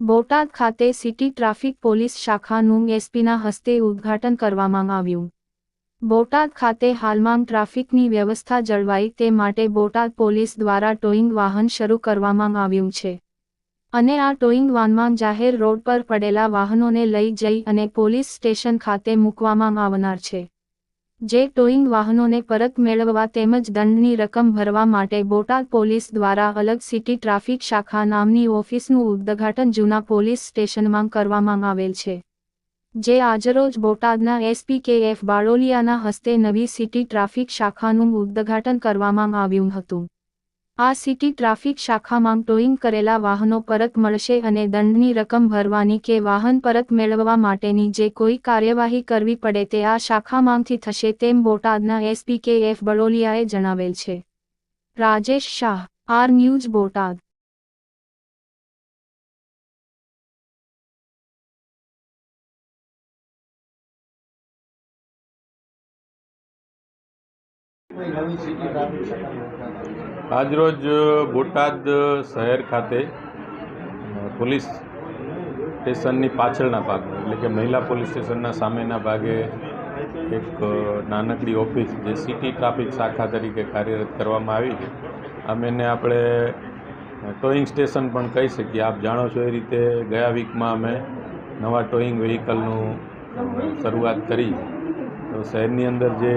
બોટાદ ખાતે city traffic police શાખાનું એસપીના હસ્તે ઉદ્ઘાટન કરવામાં આવ્યું. બોટાદ ખાતે હાલમાં ટ્રાફિકની વ્યવસ્થા જળવાય તે માટે બોટાદ પોલીસ દ્વારા ટોઈંગ વાહન શરૂ કરવામાં આવ્યું છે. અને આ ટોઈંગ વાનમાં જાહેર રોડ પર પડેલા વાહનોને લઈ જઈ અને પોલીસ સ્ટેશન ખાતે મૂકવામાં આવનાર છે. જે ટોઈંગ વાહનોને પરત મેળવવા તેમજ દંડની રકમ ભરવા માટે બોટાદ પોલીસ દ્વારા અલગ સિટી ટ્રાફિક શાખા નામની ઓફિસનું ઉદ્ઘાટન જૂના પોલીસ સ્ટેશનમાં કરવામાં આવેલ છે. જે આજરોજ બોટાદના એસપી કે એફ બાળોલિયાના હસ્તે નવી સિટી ટ્રાફિક શાખાનું ઉદ્ઘાટન કરવામાં આવ્યું હતું. આ સિટી ટ્રાફિક શાખામાં ટોઈંગ કરેલા વાહનો પરત મળશે અને દંડની રકમ ભરવાની કે વાહન પરત મેળવવા માટેની જે કોઈ કાર્યવાહી કરવી પડે તે આ શાખામાંથી થશે તેમ બોટાદના એસપી કે એફ બળોલિયાએ જણાવેલ છે. Rajesh Shah, R news Botad. નવી સિટી ટ્રાફિક શાખા આજરોજ બોટાદ શહેર ખાતે પોલીસ સ્ટેશનની પાછળના ભાગમાં, એટલે કે મહિલા પોલીસ સ્ટેશનના સામેના ભાગે એક નાનકડી ઓફિસ જે સિટી ટ્રાફિક શાખા તરીકે કાર્યરત કરવામાં આવી છે. આમ એને આપણે ટોઈંગ સ્ટેશન પણ કહી શકીએ. આપ જાણો છો એ રીતે ગયા વીકમાં અમે નવા ટોઈંગ વ્હીકલનું શરૂઆત કરી શહેરની અંદર જે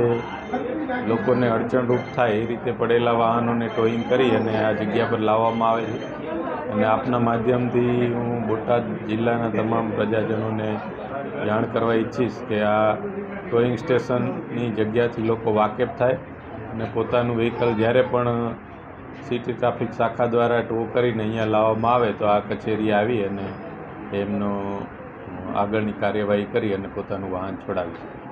લોકોને અડચણરૂપ થાય એ રીતે પડેલા વાહનોને ટોઈંગ કરી અને આ જગ્યા પર લાવવામાં આવે છે. અને આપના માધ્યમથી હું બોટાદ જિલ્લાના તમામ પ્રજાજનોને જાણ કરવા ઈચ્છીશ કે આ ટોઈંગ સ્ટેશનની જગ્યાથી લોકો વાકેફ થાય અને પોતાનું વ્હીકલ જ્યારે પણ સિટી ટ્રાફિક શાખા દ્વારા ટો કરીને અહીંયા લાવવામાં આવે તો આ કચેરી આવી અને એમનો આગળની કાર્યવાહી કરી અને પોતાનું વાહન છોડાવી શકે.